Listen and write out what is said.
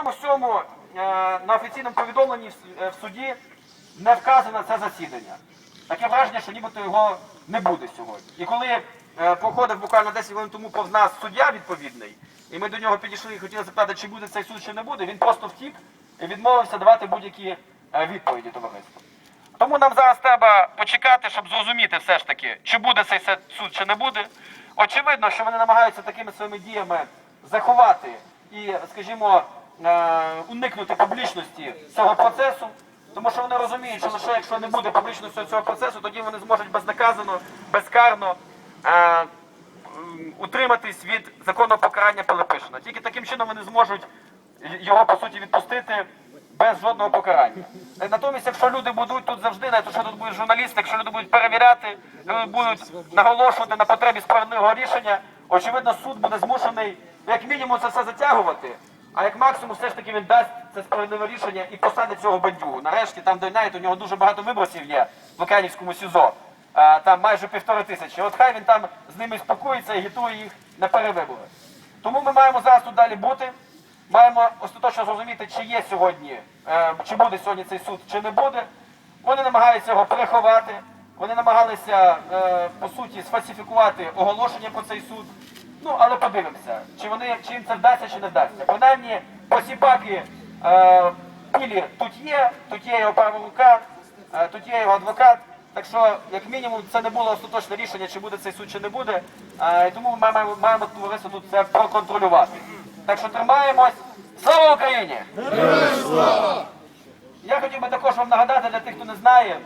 цьому всьому е, на офіційному повідомленні е, в суді не вказано це засідання. Таке враження, що нібито його не буде сьогодні. І коли е, проходив буквально 10 хвилин тому повз нас суддя відповідний, і ми до нього підійшли і хотіли запитати, чи буде цей суд, чи не буде, він просто втік і відмовився давати будь-які відповіді товариству. Тому нам зараз треба почекати, щоб зрозуміти все ж таки, чи буде цей суд, чи не буде. Очевидно, що вони намагаються такими своїми діями заховати і, скажімо, уникнути публічності цього процесу, тому що вони розуміють, що лише якщо не буде публічності цього процесу, тоді вони зможуть безнаказано, безкарно е, утриматись від законного покарання Пилипишина. Тільки таким чином вони зможуть його по суті відпустити без жодного покарання. Е, Натомість, якщо люди будуть тут завжди, навіть що тут будуть журналісти, якщо люди будуть перевіряти, люди будуть наголошувати на потребі справедливого рішення, очевидно, суд буде змушений як мінімум це все затягувати. А як максимум, все ж таки він дасть це справедливе рішення і посадить цього бандюгу. Нарешті там де знаєте, у нього дуже багато виборців є в Лук'янівському СІЗО. Там майже півтори тисячі. От хай він там з ними спілкується і агітує їх на перевибори. Тому ми маємо зараз тут далі бути. Маємо остаточно зрозуміти, чи є сьогодні, е, чи буде сьогодні цей суд, чи не буде. Вони намагаються його приховати. Вони намагалися е, по суті сфальсифікувати оголошення про цей суд. Ну, але подивимося, чи вони чи їм це вдасться, чи не вдасться. Принаймні, посіпаки е, Пілі тут є, тут є його права рука, е, тут є його адвокат. Так що, як мінімум, це не було остаточне рішення, чи буде цей суд, чи не буде. Е, і тому ми маємо, маємо товариство тут це проконтролювати. Так що тримаємось. Слава Україні! Я хотів би також вам нагадати для тих, хто не знає,